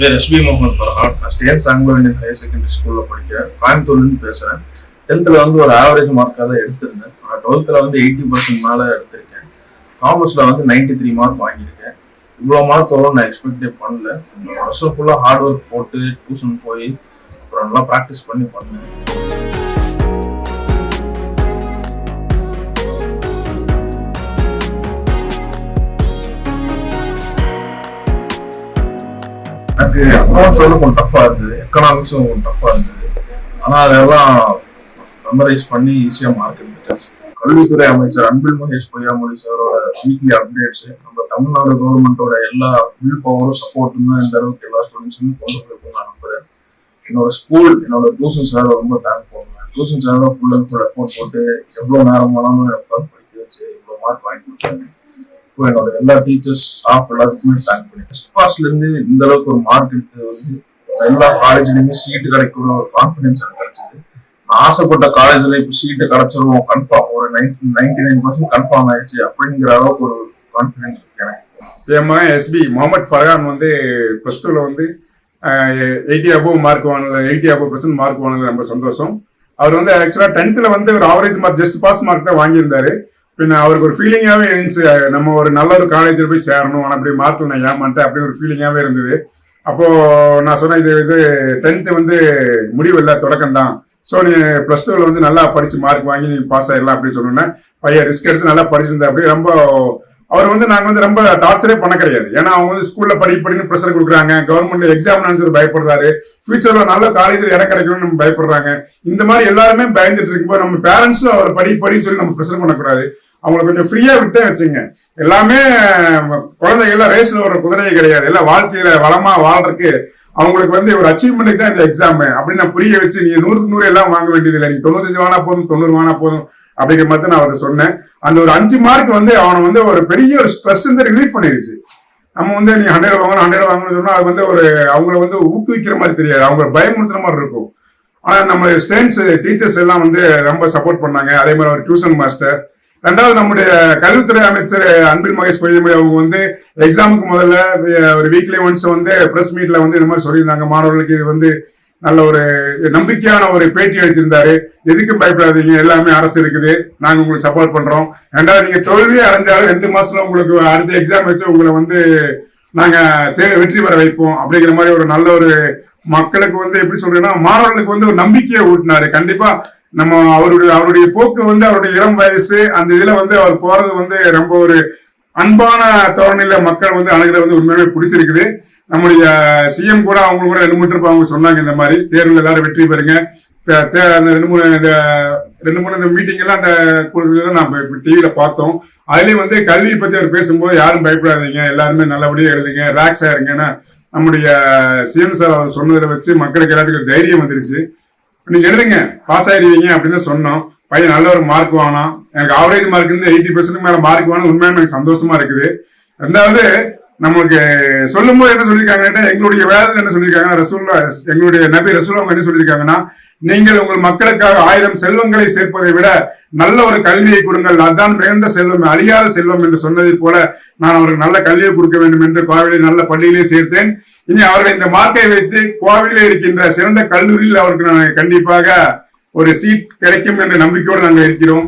பேர் எஸ்பி முகமது பரஹான் நான் state Anglo higher secondary ஸ்கூல்ல படிக்கிறேன்? கோயம்புத்தூர்லேருந்து பேசுறேன். டென்த்தில் வந்து ஒரு ஆவரேஜ் மார்க்காக தான் எடுத்திருந்தேன். ஆனால் டுவெல்த்தில் வந்து எயிட்டி பர்சன்ட் மேலே எடுத்திருக்கேன். காமர்ஸில் வந்து 93 த்ரீ மார்க் வாங்கியிருக்கேன். இவ்வளோ மார்க் வரும் நான் எக்ஸ்பெக்டே பண்ணல. இந்த வருஷம் ஃபுல்லாக ஹார்ட் ஒர்க் போட்டு டியூஷன் போய் அப்புறம் நல்லா ப்ராக்டிஸ் பண்ணி பண்ணேன். எனக்கு அக்கௌண்ட்ஸ் வந்து கொஞ்சம் டஃப்பாக இருந்தது. எக்கனாமிக்ஸும் கொஞ்சம் டஃப்பாக இருந்தது. ஆனால் அதெல்லாம் மெமரைஸ் பண்ணி ஈஸியாக மார்க் எடுத்துட்டேன். கல்வித்துறை அமைச்சர் அன்பில் மகேஷ் பொய்யாமொழி சாரோட வீக்லி அப்டேட்ஸ் நம்ம தமிழ்நாடு கவர்மெண்டோட எல்லா வில் பவரும் சப்போர்ட்டும் தான் இந்த அளவுக்கு எல்லா ஸ்டூடெண்ட்ஸுமே கொண்டு போயிருக்கும் நான் நம்புறேன். என்னோட ஸ்கூல் என்னோட டியூஷன் சார் ரொம்ப தேங்க் பண்ணுவேன் tuition sir full and full effort போட்டு எவ்வளோ நேரம் வேணாலும் உட்காந்து படிக்க வச்சு இவ்வளோ மார்க் வாங்கி கொடுத்தாங்க. என்னோட எல்லா டீச்சர்ஸ் ஸ்டாஃப் எல்லாத்துக்குமே தேங்க் பண்ணேன் ஃபர்ஸ்ட் பாஸ்ல இருந்து இந்த அளவுக்கு ஒரு மார்க் எடுத்து வந்து எல்லா காலேஜ்லயுமே சீட்டு கிடைக்கிற ஒரு கான்பிடன்ஸ் எனக்கு கிடைச்சது. நான் ஆசைப்பட்ட காலேஜ்ல இப்போ சீட்டு கிடைச்சிரும் கன்ஃபார்ம் ஒரு ninety ninety nine percent confirm ஆயிடுச்சு அப்படிங்கிற அளவுக்கு ஒரு கான்பிடன்ஸ் இருக்கு எனக்கு. எஸ்பி முகமது ஃபர்கான் வந்து ப்ளஸ் டூவில் வந்து எயிட்டி அபோவ் மார்க் வாங்கல எயிட்டி அபோவ் பர்சன்ட் மார்க் வாங்கல ரொம்ப சந்தோஷம். அவர் வந்து ஆக்சுவலாக டென்த்தில் வந்து ஒரு average mark just pass mark தான் வாங்கியிருந்தாரு. பின்ன அவருக்கு ஒரு ஃபீலிங்காகவே இருந்துச்சு. நம்ம ஒரு நல்ல ஒரு காலேஜில் போய் சேரணும். ஆனால் அப்படி மாற்றல நான் ஏமாட்டேன் அப்படி ஒரு ஃபீலிங்காகவே இருந்தது. அப்போது நான் சொன்னேன் இது இது டென்த்து வந்து முடிவு இல்லை தொடக்கம் தான். ஸோ நீ ப்ளஸ் டூவில் வந்து நல்லா படித்து மார்க் வாங்கி நீ பாஸ் ஆயிடலாம் அப்படின்னு சொன்னோன்னே பையன் ரிஸ்க் எடுத்து நல்லா படிச்சிருந்தா அப்படி ரொம்ப அவர் வந்து நாங்கள் வந்து ரொம்ப டார்ச்சரே பண்ண கிடையாது. ஏன்னா அவங்க வந்து ஸ்கூல்ல படி படின்னு ப்ரெஷர் கொடுக்குறாங்க. கவர்மெண்ட் எக்ஸாம் ஆன்சர் பயப்படுறாரு. ஃபியூச்சர்ல நல்ல காலேஜில் இடம் கிடைக்கணும்னு நம்ம பயப்படுறாங்க. இந்த மாதிரி எல்லாருமே பயந்துட்டு இருக்கும்போது நம்ம பேரண்ட்ஸும் அவர் படி படின்னு சொல்லி நம்ம ப்ரெஷர் பண்ணக்கூடாது. அவங்கள கொஞ்சம் ஃப்ரீயா விட்டே வச்சுங்க. எல்லாமே குழந்தைகள்லாம் ரேஸ்ல ஒரு குதிரையே கிடையாது. எல்லாம் வாழ்க்கையில வளமா வாழ்றதுக்கு அவங்களுக்கு வந்து ஒரு அச்சீவ்மெண்ட்டுக்கு தான் இந்த எக்ஸாம் அப்படின்னு நான் புரிய வச்சு நீங்க நூறுக்கு நூறு எல்லாம் வாங்க வேண்டியது இல்லை நீ தொண்ணூத்தஞ்சு வாங்கினா போதும் தொண்ணூறு வாங்கினா போதும் அப்படிங்கிற மாதிரி நான் அவரை சொன்னேன். அந்த ஒரு அஞ்சு மார்க் வந்து அவனை வந்து ஒரு பெரிய ஒரு ஸ்ட்ரெஸ் வந்து ரிலீஃப் பண்ணிடுச்சு. நம்ம வந்து நீ ஹண்ட்ரட் வாங்கணும் ஹண்ட்ரட் வாங்கணும்னு சொன்னா அது வந்து ஒரு அவங்கள வந்து ஊக்குவிக்கிற மாதிரி தெரியாது. அவங்களை பயமுறுத்துற மாதிரி இருக்கும். ஆனா நம்ம ஸ்டூடெண்ட்ஸ் டீச்சர்ஸ் எல்லாம் வந்து ரொம்ப சப்போர்ட் பண்ணாங்க. அதே மாதிரி ஒரு டியூஷன் மாஸ்டர் ரெண்டாவது நம்முடைய கல்வித்துறை அமைச்சர் அன்பில் மகேஷ் பொய்யமொழி அவங்க வந்து எக்ஸாமுக்கு முதல்ல ஒரு வீக்லி ஒன்ஸ் வந்து பிரஸ் மீட்ல வந்து இந்த மாதிரி சொல்லியிருந்தாங்க. மாணவர்களுக்கு இது வந்து நல்ல ஒரு நம்பிக்கையான ஒரு பேட்டி அளிச்சிருந்தாரு. எதுக்கும் பயப்படாதீங்க எல்லாமே அரசு இருக்குது. நாங்க உங்களுக்கு சப்போர்ட் பண்றோம். ரெண்டாவது நீங்க தோல்வியே அடைஞ்சாலும் ரெண்டு மாசத்துல உங்களுக்கு அடுத்த எக்ஸாம் வச்சு உங்களை வந்து நாங்க தே- வெற்றி பெற வைப்போம். அப்படிங்கிற மாதிரி ஒரு நல்ல ஒரு மக்களுக்கு வந்து எப்படி சொல்றேன்னா மாணவர்களுக்கு வந்து ஒரு நம்பிக்கையை ஊட்டினாரு. கண்டிப்பா நம்ம அவருடைய அவருடைய போக்கு வந்து அவருடைய இளம் வயசு அந்த இதுல வந்து அவர் போறது வந்து ரொம்ப ஒரு அன்பான தோரணையில மக்கள் வந்து அணுகிற வந்து உண்மையாவே பிடிச்சிருக்குது. நம்முடைய சிஎம் கூட அவங்க கூட ரெண்டு மூணு trip அவங்க சொன்னாங்க இந்த மாதிரி. தேர்வில் எல்லாரும் வெற்றி பெறுங்க. அந்த ரெண்டு மூணு இந்த ரெண்டு மூணு இந்த மீட்டிங் எல்லாம் அந்த குழுக்கள் நம்ம டிவியில பார்த்தோம். அதுலயும் வந்து கல்வியை பத்தி அவர் பேசும்போது யாரும் பயப்படாதீங்க எல்லாருமே நல்லபடியா எழுதுங்க ரிலாக்ஸா ஆயிருங்கன்னா நம்முடைய சிஎம் சார் அவர் சொன்னதை வச்சு மக்களுக்கு எல்லாத்துக்கும் தைரியம் வந்துருச்சு. நீங்க எழுதுங்க. பாஸ் ஆயிருவீங்க அப்படின்னு சொன்னோம். பையன் நல்ல ஒரு மார்க் வாங்கினான். எனக்கு ஆவரேஜ் மார்க் இருந்து எயிட்டி பெர்சன்ட் மேல மார்க் வாங்கணும் உண்மையான எனக்கு சந்தோஷமா இருக்குது. ரெண்டாவது நமக்கு சொல்லும் போது என்ன சொல்லியிருக்காங்கன்னா எங்களுடைய வேதத்தில் என்ன சொல்லியிருக்காங்க ரசூல்லா எங்களுடைய நபி ரசூல் அவங்க என்ன சொல்லியிருக்காங்கன்னா நீங்கள் உங்கள் மக்களுக்காக ஆயிரம் செல்வங்களை சேர்ப்பதை விட நல்ல ஒரு கல்வியை கொடுங்கள். அதுதான் மிகுந்த செல்வம் அழியாத செல்வம் என்று சொன்னதைப் போல நான் அவருக்கு நல்ல கல்வியை கொடுக்க வேண்டும் என்று கோவிலை நல்ல பள்ளியிலே சேர்த்தேன். இனி அவர்கள் இந்த மார்க்கை வைத்து கோவிலே இருக்கின்ற சிறந்த கல்லூரியில் அவருக்கு நான் கண்டிப்பாக ஒரு சீட் கிடைக்கும் என்ற நம்பிக்கையோடு நாங்கள் இருக்கிறோம்.